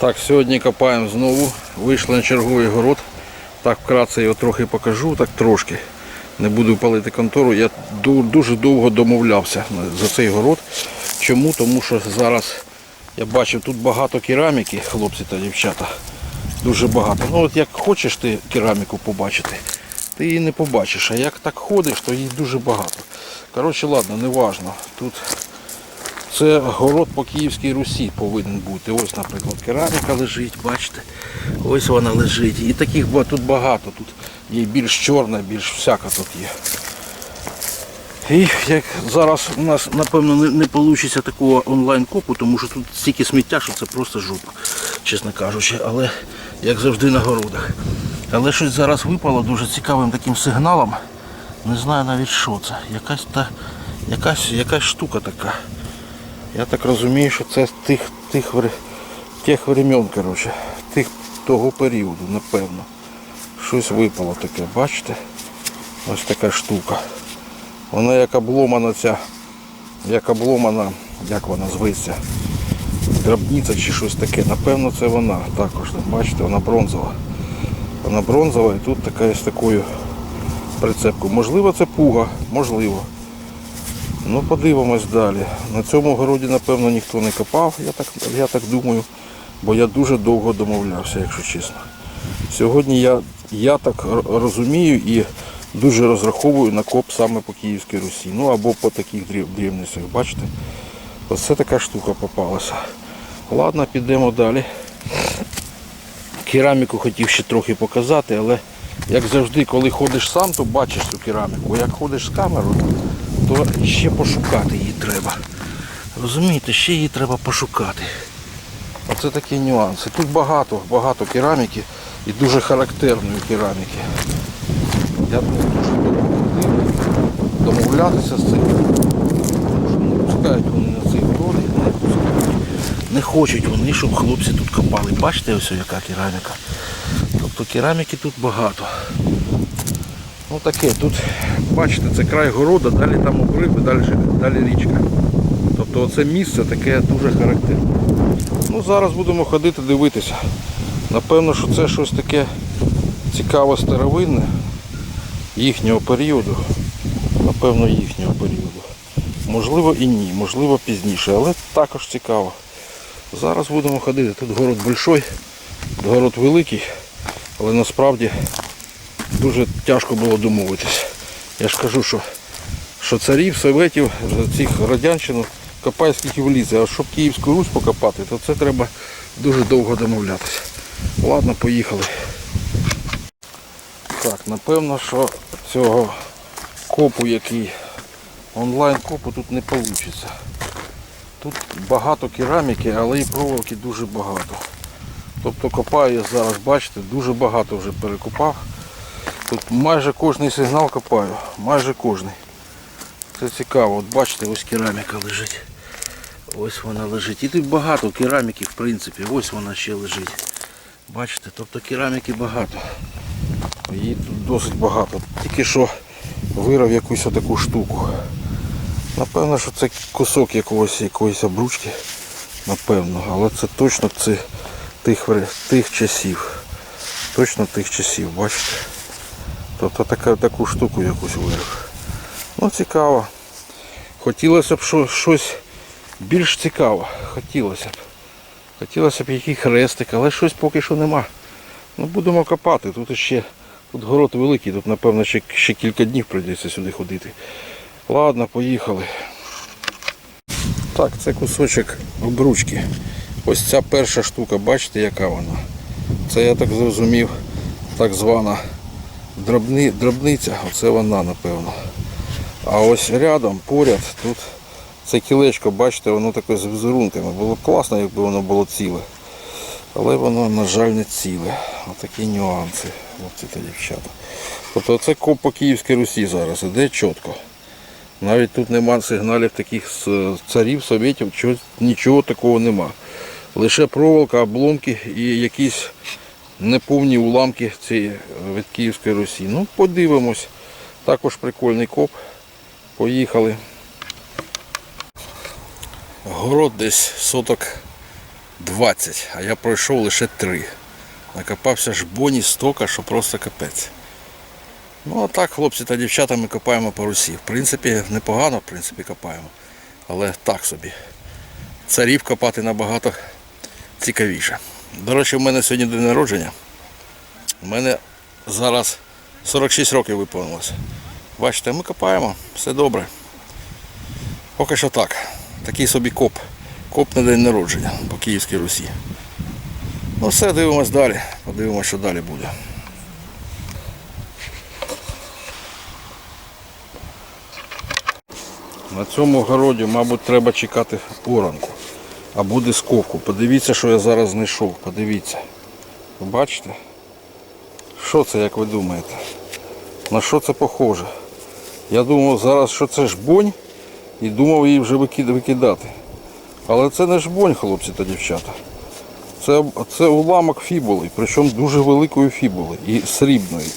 Так, сьогодні копаємо знову. Вийшли на черговий город. Так, вкратце його трохи покажу, так трошки. Не буду палити контору. Я дуже довго домовлявся за цей город. Чому? Тому що зараз я бачив тут багато кераміки, хлопці та дівчата. Дуже багато. Ну от як хочеш ти кераміку побачити, ти її не побачиш. А як так ходиш, то її дуже багато. Коротше, ладно, не важно. Тут це город по Київській Русі повинен бути. Ось, наприклад, кераміка лежить, бачите. Ось вона лежить. І таких тут багато. Тут є більш чорна, більш всяка тут є. І як зараз у нас, напевно, не, вийде такого онлайн-копу, тому що тут стільки сміття, що це просто жопа, чесно кажучи. Але як завжди на городах. Але щось зараз випало дуже цікавим таким сигналом. Не знаю навіть що це. Якась та якась, якась штука така. Я так розумію, що це з тих, тих, тих времен, коротше, тих того періоду, напевно. Щось випало таке, бачите? Ось така штука. Вона як обломана ця, як обломана, як вона зветься, драбниця чи щось таке. Напевно, це вона також. Бачите, вона бронзова. Вона бронзова і тут така з такою прицепкою. Можливо, це пуга, можливо. Ну, подивимось далі. На цьому городі, напевно, ніхто не копав, я так, я так думаю, бо я дуже довго домовлявся, якщо чесно. Сьогодні я, я так розумію і дуже розраховую на коп саме по Київській Русі. Ну або по таких дрібностях. Бачите? Оце така штука попалася. Ладно, підемо далі. Кераміку хотів ще трохи показати, але як завжди, коли ходиш сам, то бачиш цю кераміку. Як ходиш з камерою, то ще пошукати її треба. Розумієте, ще її треба пошукати. Оце такі нюанси. Тут багато, багато кераміки і дуже характерної кераміки. Я дуже домовлятися з цим. Не пускають вони на цей город, не пускають. Не хочуть вони, щоб хлопці тут копали. Бачите, ось яка кераміка. Тобто кераміки тут багато. Ну таке, тут, бачите, це край города, далі там обрив і далі, далі річка. Тобто оце місце таке дуже характерне. Ну зараз будемо ходити дивитися. Напевно, що це щось таке цікаве старовинне їхнього періоду. Напевно, їхнього періоду. Можливо і ні, можливо пізніше, але також цікаво. Зараз будемо ходити. Тут город большой, город великий, але насправді дуже тяжко було домовитись. Я ж кажу, що, що царів, советів, цих радянщину копай скільки влізе. А щоб Київську Русь покопати, то це треба дуже довго домовлятися. Ладно, поїхали. Так, напевно, що цього копу, який онлайн копу тут не вийде. Тут багато кераміки, але і проволоки дуже багато. Тобто копаю я зараз, бачите, дуже багато вже перекопав. Тут майже кожний сигнал копаю, майже кожний. Це цікаво, от бачите, ось кераміка лежить. Ось вона лежить. І тут багато кераміки, в принципі, ось вона ще лежить. Бачите, тобто кераміки багато. Її тут досить багато. Тільки що вирав якусь отаку штуку. Напевно, що це кусок якогось якоїсь обручки. Напевно, але це точно це тих, тих часів. Точно тих часів, бачите? Тобто така, таку штуку якусь вирив. Ну цікаво. Хотілося б що, щось більш цікаве. Хотілося б. Хотілося б який хрестик, але щось поки що нема. Ну будемо копати. Тут ще тут город великий, тут напевно ще, ще кілька днів прийдеться сюди ходити. Ладно, поїхали. Так, це кусочок обручки. Ось ця перша штука, бачите, яка вона. Це я так зрозумів, так звана дробни, дробниця, оце вона, напевно. А ось рядом, поряд, тут це кілечко, бачите, воно таке з візерунками. Було б класно, якби воно було ціле. Але воно, на жаль, не ціле. Отакі нюанси, хлопці та дівчата. Тобто це коп по Київській Русі зараз іде чітко. Навіть тут нема сигналів таких царів, совєтів, нічого такого нема. Лише проволока, обломки і якісь неповні уламки цієї е, від Київської Русі. Ну, подивимось. Також прикольний коп. Поїхали. Город десь соток 20, а я пройшов лише 3. Накопався ж боні стока, що просто капець. Ну а так, хлопці та дівчата, ми копаємо по Русі. В принципі, непогано, в принципі, копаємо. Але так собі. Царів копати набагато цікавіше. До речі, в мене сьогодні день народження. У мене зараз 46 років виповнилося. Бачите, ми копаємо, все добре. Поки що так. Такий собі коп. Коп на день народження по Київській Русі. Ну все, дивимось далі. Подивимось, що далі буде. На цьому городі, мабуть, треба чекати оранку або дисковку. Подивіться, що я зараз знайшов. Подивіться. Ви бачите? Що це, як ви думаєте? На що це похоже? Я думав зараз, що це жбонь і думав її вже викидати. Але це не жбонь, хлопці та дівчата. Це, це уламок фібули, причому дуже великої фібули і срібної.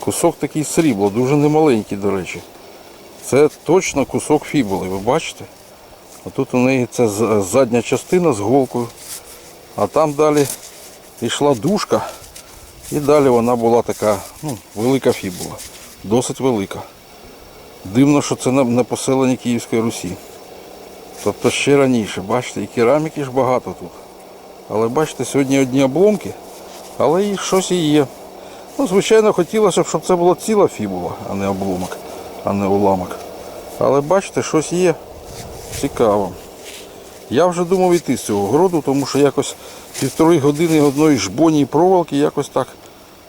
Кусок такий срібло, дуже немаленький, до речі. Це точно кусок фібули, ви бачите? А тут у неї це задня частина з голкою. А там далі йшла дужка. І далі вона була така ну, велика фібула. Досить велика. Дивно, що це на, поселенні Київської Русі. Тобто ще раніше, бачите, і кераміки ж багато тут. Але бачите, сьогодні одні обломки, але і щось і є. Ну, звичайно, хотілося б, щоб це була ціла фібула, а не обломок, а не уламок. Але бачите, щось є цікаво. Я вже думав йти з цього городу, тому що якось півтори години одної жбоні проволоки якось так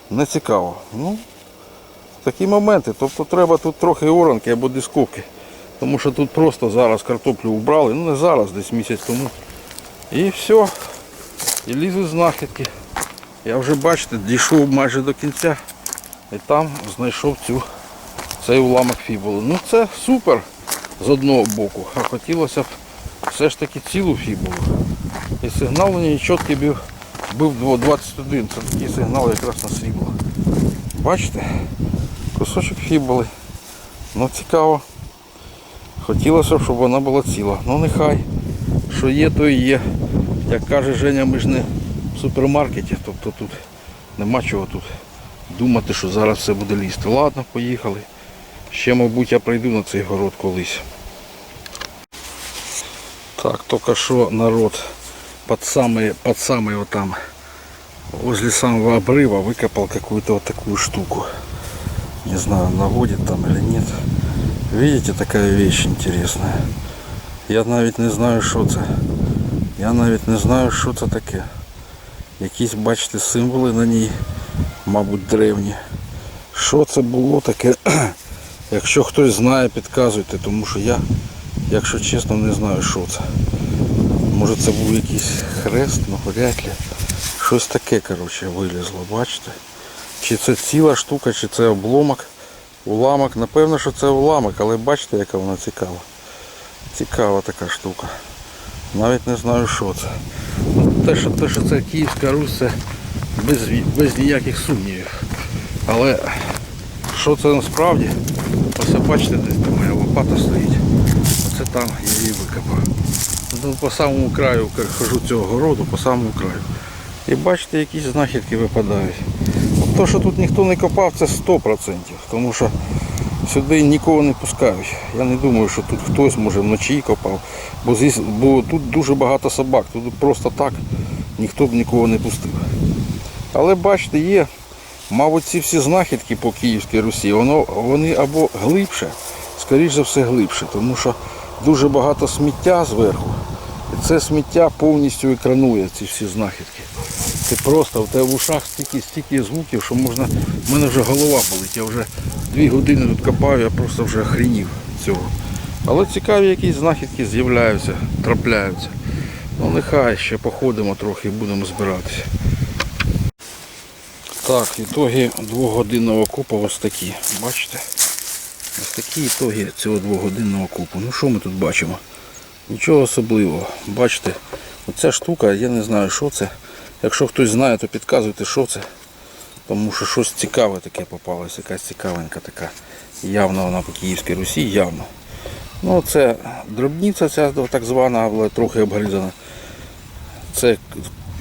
не цікаво. Ну, такі моменти. Тобто треба тут трохи оранки або дисковки. Тому що тут просто зараз картоплю убрали, ну не зараз, десь місяць тому. І все. І лізуть знахідки. Я вже бачите, дійшов майже до кінця і там знайшов цю, цей уламок фібули. Ну це супер з одного боку, а хотілося б все ж таки цілу фібулу. І сигнал у неї чіткий був, був 21. Це такий сигнал якраз на срібло. Бачите? Кусочок фібули. Ну цікаво. Хотілося б, щоб вона була ціла. Ну нехай. Що є, то і є. Як каже Женя, ми ж не в супермаркеті, тобто тут нема чого тут думати, що зараз все буде лізти. Ладно, поїхали. Ще, мабуть, я прийду на цей город колись. Так, только что народ под самый, под самый вот там, возле самого обрыва выкопал какую-то вот такую штуку. Не знаю, наводит там или нет. Видите, такая вещь интересная. Я навіть не знаю, що це. Я навіть не знаю, що це таке. Якісь, бачите, символи на ній, мабуть, древні. Що це було таке? Якщо хтось знає, підказуйте, тому що я, якщо чесно, не знаю, що це. Може це був якийсь хрест, ну вряд ли. Щось таке, коротше, вилізло, бачите? Чи це ціла штука, чи це обломок, уламок. Напевно, що це уламок, але бачите, яка вона цікава. Цікава така штука. Навіть не знаю, що це. Те, що, те, що це Київська Русь, це без, без ніяких сумнівів. Але що це насправді? Ось бачите, десь там моя лопата стоїть. Оце там я її викопав. Ну, по самому краю хожу цього городу, по самому краю. І бачите, якісь знахідки випадають. От То, що тут ніхто не копав, це 100%. Тому що сюди нікого не пускають. Я не думаю, що тут хтось може вночі копав. Бо, здесь, бо тут дуже багато собак. Тут просто так ніхто б нікого не пустив. Але бачите, є. Мабуть, ці всі знахідки по Київській Русі, воно, вони або глибше, скоріш за все глибше, тому що дуже багато сміття зверху. І це сміття повністю екранує ці всі знахідки. Це просто в тебе в ушах стільки, стільки звуків, що можна. У мене вже голова болить. Я вже дві години тут копаю, я просто вже охренів цього. Але цікаві якісь знахідки з'являються, трапляються. Ну нехай ще походимо трохи і будемо збиратися. Так, ітоги двогодинного купу ось такі. Бачите? Ось такі ітоги цього двогодинного купу. Ну що ми тут бачимо? Нічого особливого. Бачите, оця штука, я не знаю, що це. Якщо хтось знає, то підказуйте, що це. Тому що щось цікаве таке попалось, якась цікавенька така. Явно вона по Київській Русі, явно. Ну це дробниця ця так звана, але трохи обгризана. Це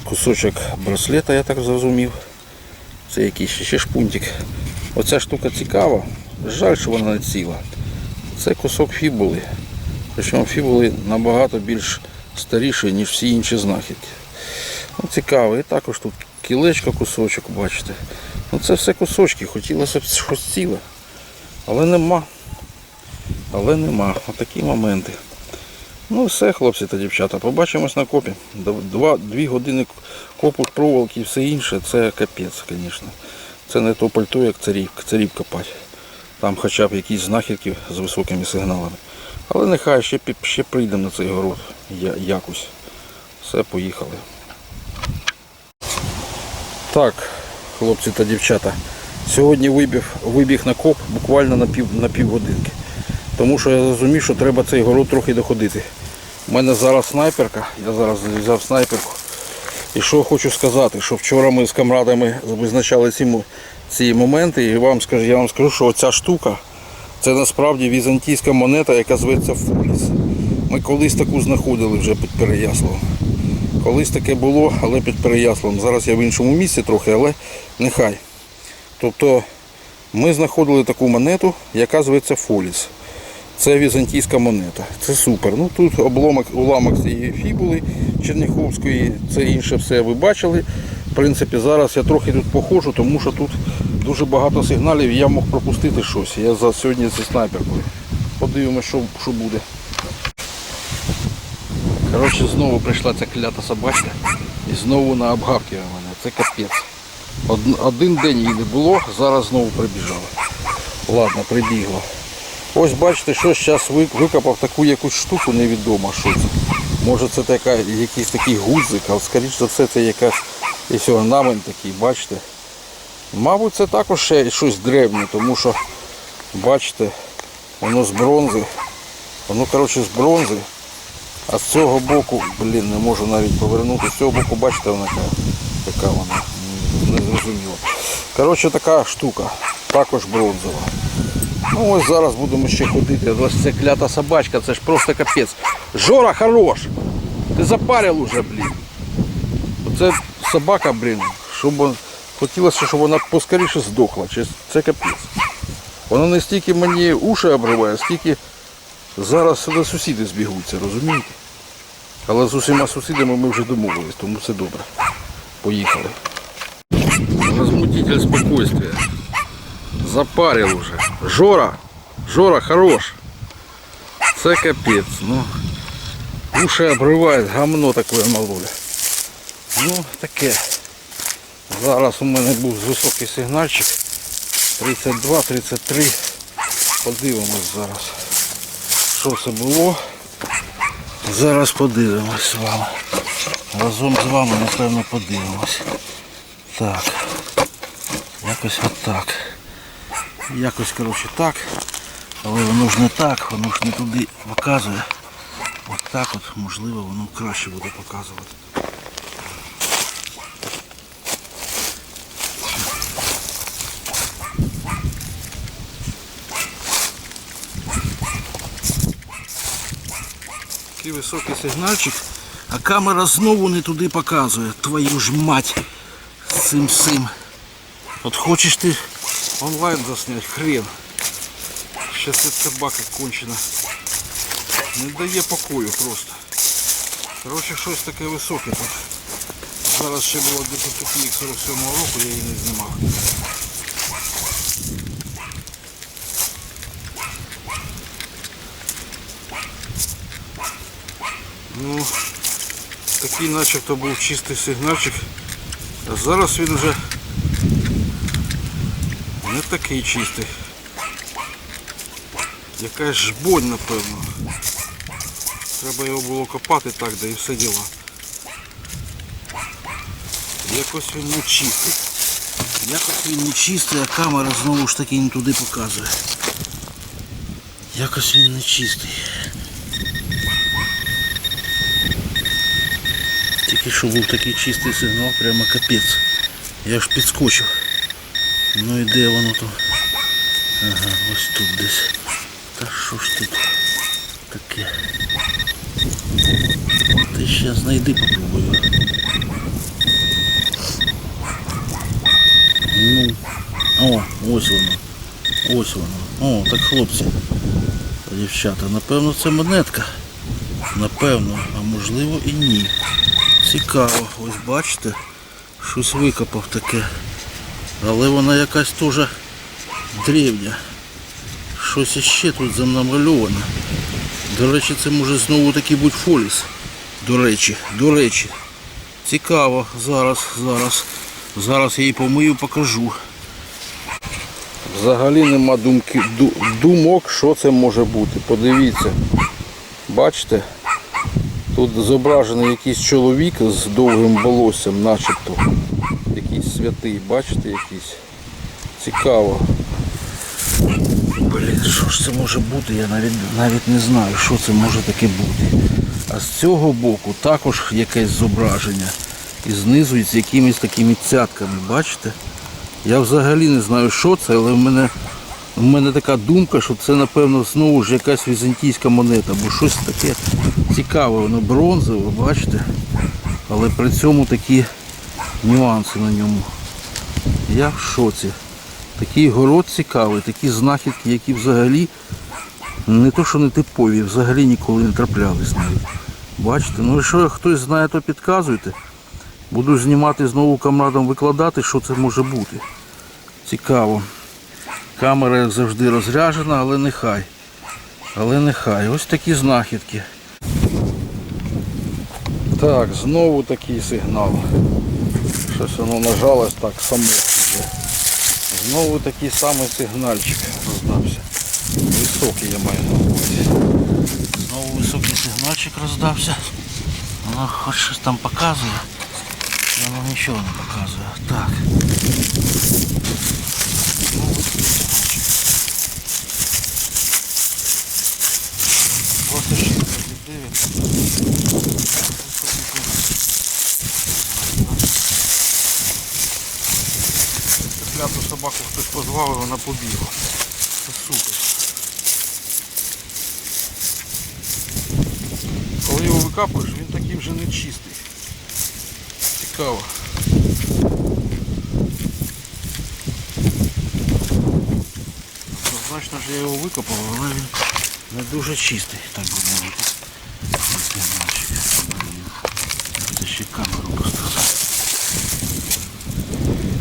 кусочок браслета, я так зрозумів. Це якийсь ще шпунтик. Оця штука цікава. Жаль, що вона не ціла. Це кусок фібули. Причому фібули набагато більш старіші, ніж всі інші знахідки. Ну, цікаво. І також тут кілечко кусочок, бачите. Ну це все кусочки, хотілося б щось ціле. Але нема. Але нема. Отакі моменти. Ну все, хлопці та дівчата, побачимось на копі. Два, дві години копу проволоки і все інше, це капець, звісно. Це не то пальто, як царів, царів копати. Там хоча б якісь знахідки з високими сигналами. Але нехай ще, ще прийдемо на цей город якось. Все, поїхали. Так, хлопці та дівчата. Сьогодні вибіг, вибіг на коп буквально на пів, на півгодинки. Тому що я зрозумів, що треба цей город трохи доходити. У мене зараз снайперка, я зараз взяв снайперку. І що хочу сказати, що вчора ми з камрадами визначали ці, ці моменти, і вам скажу, я вам скажу, що оця штука це насправді візантійська монета, яка зветься Фоліс. Ми колись таку знаходили вже під Переяславом. Колись таке було, але під Переяславом. Зараз я в іншому місці трохи, але нехай. Тобто ми знаходили таку монету, яка зветься Фоліс. Це візантійська монета. Це супер. Ну тут обломок, уламок цієї фібули Черняховської, це інше все ви бачили. В принципі, зараз я трохи тут походжу, тому що тут дуже багато сигналів і я мог пропустити щось. Я за сьогодні зі снайперкою. Подивимося, що, що буде. Коротше, знову прийшла ця клята собачка і знову на обгавки мене. Це капець. Один день її не було, зараз знову прибіжала. Ладно, прибігла. Ось бачите, що зараз викопав таку якусь штуку невідомо, що це. Може це така, якийсь такий гудзик, але скоріш за все це якась ось орнамент такий, бачите. Мабуть, це також ще щось древнє, тому що, бачите, воно з бронзи. Воно, коротше, з бронзи. А з цього боку, блін, не можу навіть повернути. З цього боку, бачите, вона яка, яка вона. Не зрозуміло. Коротше, така штука. Також бронзова. Ну ось зараз будемо ще ходити. Ось ця клята собачка, це ж просто капець. Жора хорош! Ти запарив уже, блін. Оце собака, блін, щоб хотілося, щоб вона поскоріше здохла. Це капець. Вона не стільки мені уші обриває, скільки зараз сюди сусіди збігуться, розумієте? Але з усіма сусідами ми вже домовились, тому все добре. Поїхали. Возмутитель спокойствия. Запарил уже. Жора, Жора хорош. Це капець. Ну, уши обривають, гамно таке малуля. Ну, таке. Зараз у мене був високий сигнальчик. 32, 33. Подивимось зараз. Що це було? Зараз подивимось з вами. Разом з вами, напевно, подивимось. Так. Якось отак. Якось, коротше, так. Але воно ж не так, воно ж не туди показує. От так от, можливо, воно краще буде показувати. Такий високий сигнальчик, а камера знову не туди показує. Твою ж мать цим сим. От хочеш ти онлайн засняти, хрен. Щас ця собака кончена. Не дає покою просто. Коротше, щось таке високе тут. Зараз ще було десь тупік 47-го року, я її не знімав. Ну, такий начебто був чистий сигнальчик. А зараз він вже не такий чистий. Якась жбонь, напевно. Треба його було копати так, да і все діло. Якось він не чистий. Якось він не чистий, а камера знову ж таки не туди показує. Якось він не чистий. Тільки що був такий чистий сигнал, прямо капець. Я ж підскочив. Ну і де воно то? Ага, ось тут десь. Та що ж тут таке? Ти ще знайди попробую. Ну, о, ось воно. Ось воно. О, так хлопці. Дівчата, напевно, це монетка. Напевно, а можливо і ні. Цікаво. Ось бачите, щось викопав таке. Але вона якась теж древня. Щось іще тут намальовано. До речі, це може знову таки бути фоліс. До речі, до речі. Цікаво. Зараз, зараз. Зараз я її помию, покажу. Взагалі нема думки, думок, що це може бути. Подивіться. Бачите? Тут зображений якийсь чоловік з довгим волоссям, начебто. Святий, бачите якийсь. Цікаво. Блін, що ж це може бути? Я навіть навіть не знаю, що це може таке бути. А з цього боку також якесь зображення. І знизу з якимись такими цятками, бачите? Я взагалі не знаю, що це, але в мене, в мене така думка, що це, напевно, знову ж якась візантійська монета, бо щось таке цікаве, воно бронзове, бачите? Але при цьому такі нюанси на ньому. Я в шоці. Такий город цікавий, такі знахідки, які взагалі не то, що не типові, взагалі ніколи не траплялись навіть. Бачите, ну якщо хтось знає, то підказуйте. Буду знімати знову камрадом викладати, що це може бути. Цікаво. Камера, як завжди, розряджена, але нехай. Але нехай. Ось такі знахідки. Так, знову такий сигнал. Щось воно нажалось так само вже. Знову такий самий сигнальчик роздався. Високий я маю на увазі. Знову високий сигнальчик роздався. Воно хоч щось там показує. Воно нічого не показує. Так. Знову такий сигнальчик. Собаку хтось позвав і вона побігла. Це супер. Коли його викапуєш, він такий вже не чистий. Цікаво. Однозначно ж я його викопав, але він не дуже чистий, так би мовити. Треба ще камеру поставити.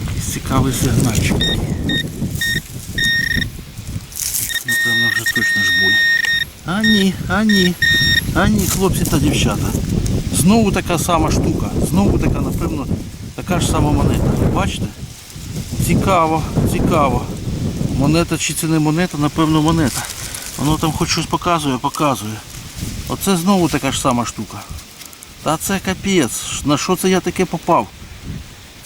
Якийсь цікавий сигнальчик. Напевно, вже точно ж бой. А ні, а ні, а ні, хлопці та дівчата. Знову така сама штука. Знову така, напевно, така ж сама монета. Бачите? Цікаво, цікаво. Монета чи це не монета, напевно монета. Воно там хоч щось показує, показує. Оце знову така ж сама штука. Та це капець. На що це я таке попав?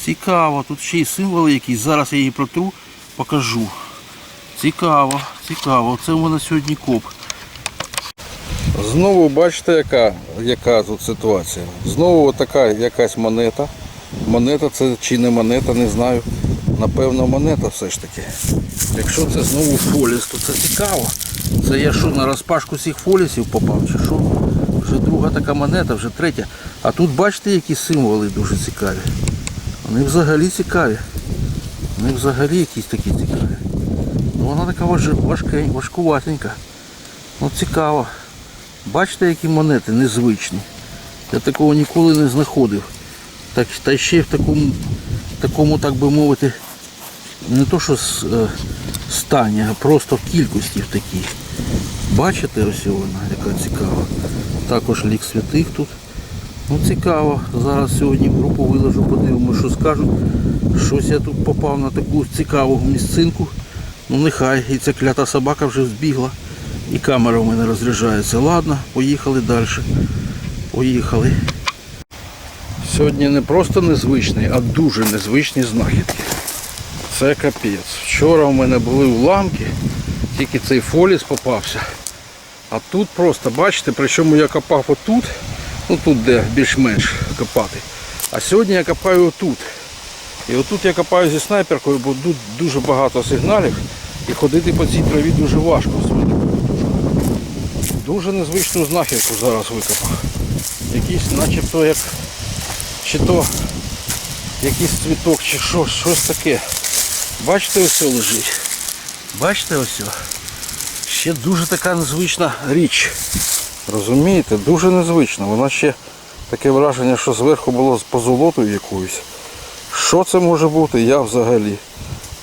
Цікаво, тут ще й символи якісь. Зараз я її протру, покажу. Цікаво, цікаво. Це у мене сьогодні коп. Знову бачите, яка, яка тут ситуація. Знову така якась монета. Монета це чи не монета, не знаю. Напевно, монета все ж таки. Якщо це знову фоліс, то це цікаво. Це я що, на розпашку всіх фолісів попав, чи що? Вже друга така монета, вже третя. А тут бачите, які символи дуже цікаві. Вони взагалі цікаві. Вони взагалі якісь такі цікаві. Ну, вона така важ- важке, важкуватенька. Ну цікаво. Бачите, які монети незвичні. Я такого ніколи не знаходив. Так, та ще й в такому, такому, так би мовити, не то що с- е, стані, а просто в кількості в такій. Бачите, ось вона, яка цікава. Також лік святих тут. Ну цікаво. Зараз сьогодні групу виложу, подивимося, що скажуть. Щось я тут попав на таку цікаву місцинку. Ну нехай. І ця клята собака вже збігла. І камера в мене розряджається. Ладно, поїхали далі. Поїхали. Сьогодні не просто незвичний, а дуже незвичні знахідки. Це капець. Вчора в мене були уламки, тільки цей фоліс попався. А тут просто, бачите, причому я копав отут, ну тут де більш-менш копати. А сьогодні я копаю отут. І отут я копаю зі снайперкою, бо тут дуже багато сигналів і ходити по цій траві дуже важко. Дуже незвичну знахідку зараз викопав. Якийсь начебто як чи то якийсь цвіток, чи що, щось таке. Бачите, ось лежить. Бачите ось? Ще дуже така незвична річ. Розумієте, дуже незвична. Вона ще таке враження, що зверху було з позолотою якоюсь. Що це може бути, я взагалі.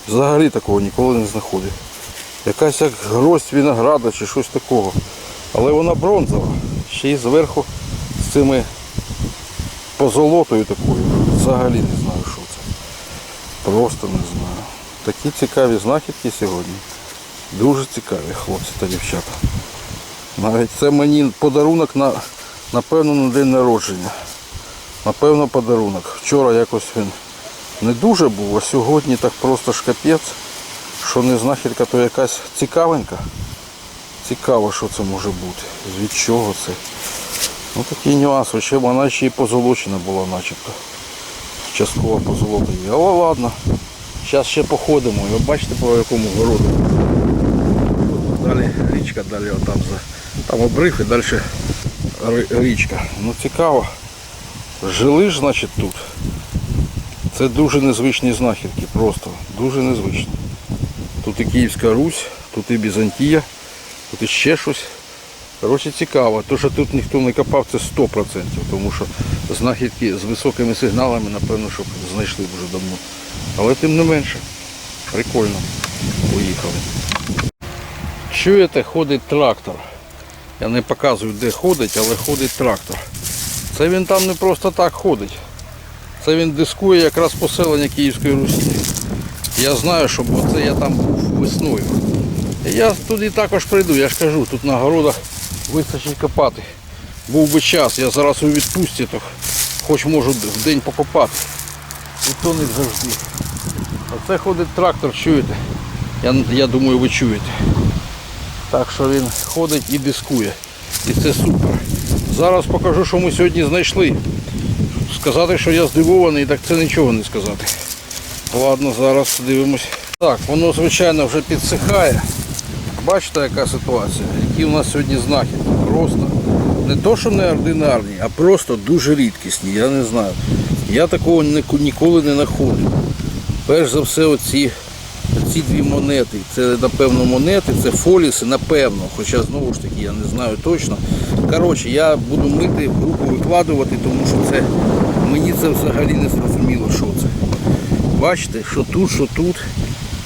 Взагалі такого ніколи не знаходив. Якась як гроздь винограда чи щось такого. Але вона бронзова. Ще й зверху з цими позолотою такою. Взагалі не знаю, що це. Просто не знаю. Такі цікаві знахідки сьогодні. Дуже цікаві хлопці та дівчата. Навіть це мені подарунок на, напевно, на день народження. Напевно, подарунок. Вчора якось він не дуже був, а сьогодні так просто ж капець, що не знахідка, то якась цікавенька. Цікаво, що це може бути. Від чого це. Ну такий нюанс. Ще вона ще й позолочена була начебто. Частково позолота є. Але ладно. Зараз ще походимо. Ви бачите по якому городу. Далі річка, далі отам за. Там обрив і далі річка. Ну цікаво. Жили ж, значить, тут. Це дуже незвичні знахідки, просто дуже незвичні. Тут і Київська Русь, тут і Візантія, тут іще щось. Коротше, цікаво. То, що тут ніхто не копав, це 100%, тому що знахідки з високими сигналами, напевно, щоб знайшли вже давно. Але тим не менше, прикольно. Поїхали. Чуєте, ходить трактор. Я не показую, де ходить, але ходить трактор. Це він там не просто так ходить. Це він дискує якраз поселення Київської Русі. Я знаю, що оце я там був весною. Я туди також прийду, я ж кажу, тут на городах вистачить копати. Був би час, я зараз у відпустці, то хоч можу в день покопати. І то не завжди. Оце ходить трактор, чуєте? Я, я думаю, ви чуєте. Так що він ходить і дискує. І це супер. Зараз покажу, що ми сьогодні знайшли. Сказати, що я здивований, так це нічого не сказати. Ладно, зараз дивимось. Так, воно звичайно вже підсихає. Бачите, яка ситуація? Які у нас сьогодні знахідки. Просто не то, що неординарні, а просто дуже рідкісні. Я не знаю. Я такого ніколи не знаходив. Перш за все, оці, оці дві монети. Це напевно монети, це фоліси, напевно. Хоча знову ж таки я не знаю точно. Коротше, я буду мити, в групу викладувати, тому що це мені це взагалі не зрозуміло, що це. Бачите, що тут, що тут.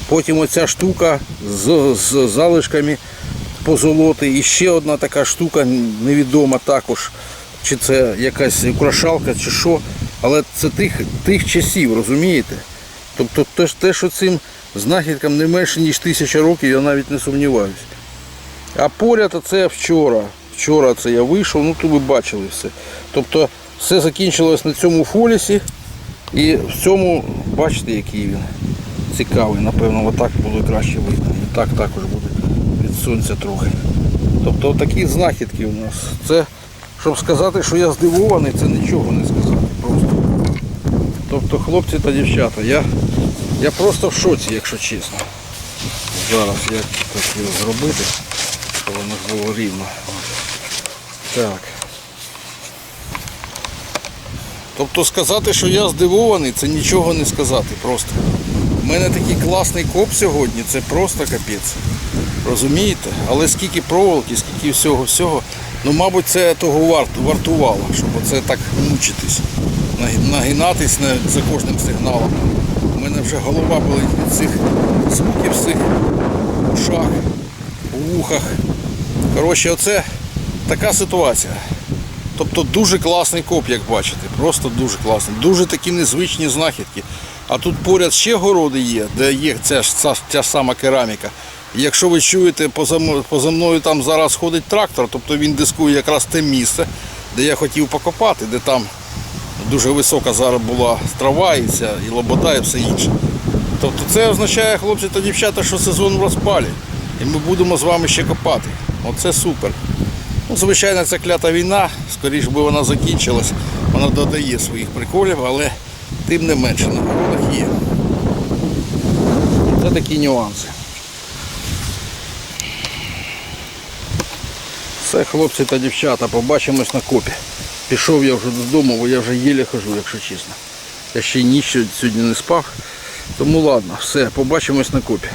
Потім оця штука з, з залишками позолоти. І ще одна така штука невідома також. Чи це якась украшалка, чи що. Але це тих, тих часів, розумієте? Тобто те, що цим знахідкам не менше, ніж тисяча років, я навіть не сумніваюся. А поряд це вчора. Вчора це я вийшов, ну то ви бачили все. Тобто все закінчилось на цьому фолісі. І в цьому, бачите, який він цікавий, напевно, отак буде краще видно. І так також буде від сонця трохи. Тобто такі знахідки у нас. Це, щоб сказати, що я здивований, це нічого не сказати. Просто. Тобто, хлопці та дівчата, я, я просто в шоці, якщо чесно. Зараз як так його зробити, щоб воно було рівно. Так. Тобто сказати, що я здивований, це нічого не сказати просто. У мене такий класний коп сьогодні, це просто капець. Розумієте? Але скільки проволоки, скільки всього всього. Ну, мабуть, це того варт, вартувало, щоб оце так мучитись, нагинатись за кожним сигналом. У мене вже голова болить від цих звуків в ушах, у вухах. Коротше, оце така ситуація. Тобто дуже класний коп, як бачите. Просто дуже класний. Дуже такі незвичні знахідки. А тут поряд ще городи є, де є ця ця, ця сама кераміка. І якщо ви чуєте, поза, поза мною там зараз ходить трактор, тобто він дискує якраз те місце, де я хотів покопати, де там дуже висока зараз була трава і, ця, і лобода і все інше. Тобто це означає, хлопці та дівчата, що сезон в розпалі. І ми будемо з вами ще копати. Оце супер. Ну, звичайно, ця клята війна, скоріш би вона закінчилась, вона додає своїх приколів, але тим не менше на городах є. Це такі нюанси. Все, хлопці та дівчата, побачимось на копі. Пішов я вже додому, бо я вже єле хожу, якщо чесно. Я ще ніч сьогодні не спав. Тому ладно, все, побачимось на копі.